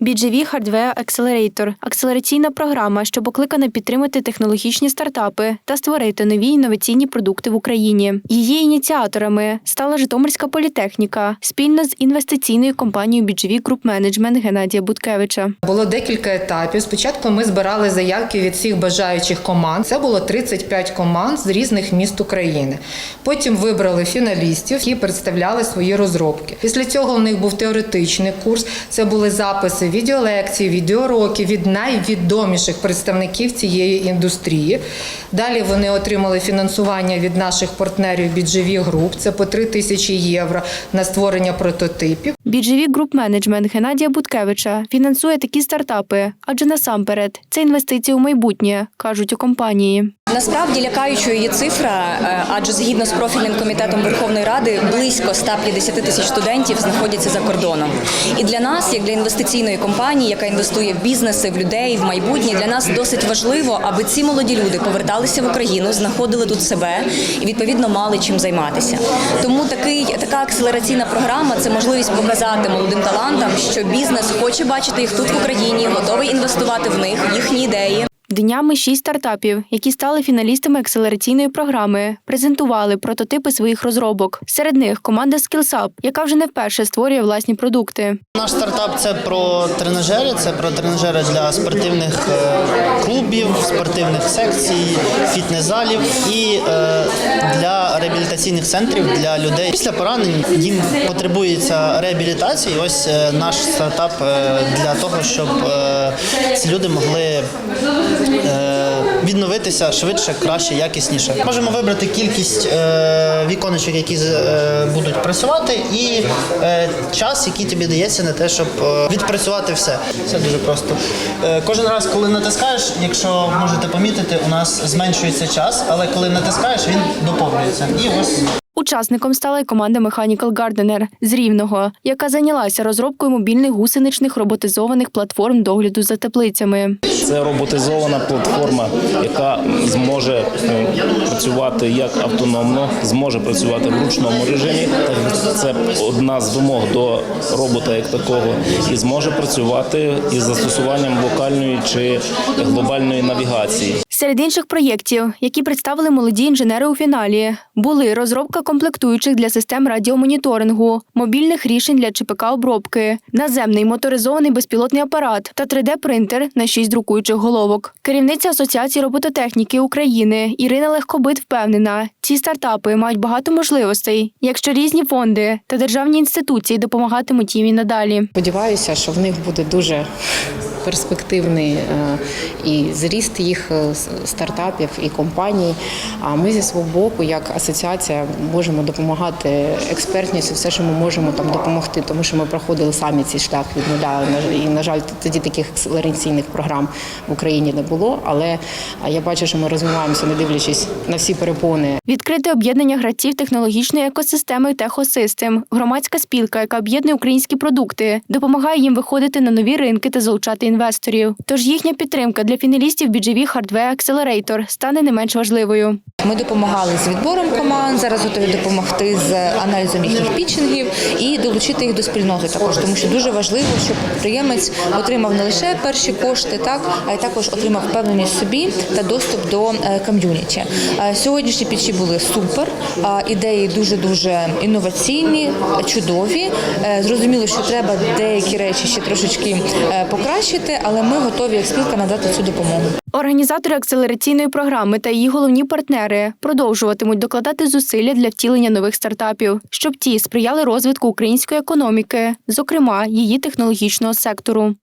BGV Hardware Accelerator – акселераційна програма, що покликана підтримати технологічні стартапи та створити нові інноваційні продукти в Україні. Її ініціаторами стала Житомирська політехніка спільно з інвестиційною компанією BGV Group Management Геннадія Буткевича. Було декілька етапів. Спочатку ми збирали заявки від всіх бажаючих команд. Це було 35 команд з різних міст України. Потім вибрали фіналістів, які представляли свої розробки. Після цього в них був теоретичний курс. Це були записи відеолекцій, відеоуроки від найвідоміших представників цієї індустрії. Далі вони отримали фінансування від наших партнерів BGV Group. Це по 3 тисячі євро на створення прототипів. BGV Group Management Геннадія Буткевича фінансує такі стартапи, адже насамперед це інвестиції у майбутнє, кажуть у компанії. Насправді лякаючою є цифра, е, адже згідно з профільним комітетом Верховної Ради близько 150 тисяч студентів знаходяться за кордоном. І для нас, як для інвестиційної компанії, яка інвестує в бізнеси, в людей, в майбутнє, для нас досить важливо, аби ці молоді люди поверталися в Україну, знаходили тут себе і відповідно мали чим займатися. Тому такий така акселераційна програма це можливість показати молодим талантам, що бізнес хоче бачити їх тут в Україні, готовий інвестувати в них, їхні ідеї. Днями шість стартапів, які стали фіналістами акселераційної програми, презентували прототипи своїх розробок. Серед них команда SkillsUp, яка вже не вперше створює власні продукти. Наш стартап це про тренажери, це про тренажери для спортивних е, клубів, спортивних секцій, фітнес-залів і е, для реабілітаційних центрів для людей. Після поранень їм потребується реабілітація. Ось е, наш стартап для того, щоб ці люди могли відновитися швидше, краще, якісніше. Можемо вибрати кількість е, віконечок, які е, будуть працювати, і е, час, який тобі дається на те, щоб е, відпрацювати все. Це дуже просто. Е, кожен раз, коли натискаєш, якщо можете помітити, у нас зменшується час, але коли натискаєш, він доповнюється. І ось Учасником стала й команда Mechanical Gardener з Рівного, яка зайнялася розробкою мобільних гусеничних роботизованих платформ догляду за теплицями. Це роботизована платформа, яка зможе е, працювати як автономно, зможе працювати в ручному режимі. Це одна з вимог до робота як такого, і зможе працювати із застосуванням вокальної чи глобальної навігації. Серед інших проєктів, які представили молоді інженери у фіналі, були розробка комплектуючих для систем радіомоніторингу, мобільних рішень для ЧПК обробки, наземний моторизований безпілотний апарат та 3D-принтер на шість друкуючих головок. Керівниця Асоціації робототехніки України Ірина Легкобит впевнена, ці стартапи мають багато можливостей, якщо різні фонди та державні інституції допомагатимуть їм і надалі. Сподіваюся, що в них буде дуже перспективний е, і зріст їх е, стартапів і компаній. А ми зі свого боку, як асоціація, можемо допомагати експертністю, все, що ми можемо там допомогти, тому що ми проходили самі цей шлях від нуля. І на жаль, тоді таких акселераційних програм в Україні не було. Але я бачу, що ми розвиваємося, не дивлячись на всі перепони. Відкрите об'єднання гравців технологічної екосистеми Техосистем, громадська спілка, яка об'єднує українські продукти, допомагає їм виходити на нові ринки та залучати інвесторів. Тож їхня підтримка для фіналістів BGV Hardware Accelerator стане не менш важливою. Ми допомагали з відбором команд, зараз готові допомогти з аналізом їхніх пітчингів і долучити їх до спільноти також, тому що дуже важливо, щоб підприємець отримав не лише перші кошти, так а й також отримав впевненість собі та доступ до е, ком'юніті. Е, Сьогоднішні пітчі були супер, ідеї дуже дуже інноваційні, чудові. Е, Зрозуміло, що треба деякі речі ще трошечки покращити, але ми готові як спілка надати цю допомогу. Організатори акселераційної програми та її головні партнери продовжуватимуть докладати зусилля для втілення нових стартапів, щоб ті сприяли розвитку української економіки, зокрема її технологічного сектору.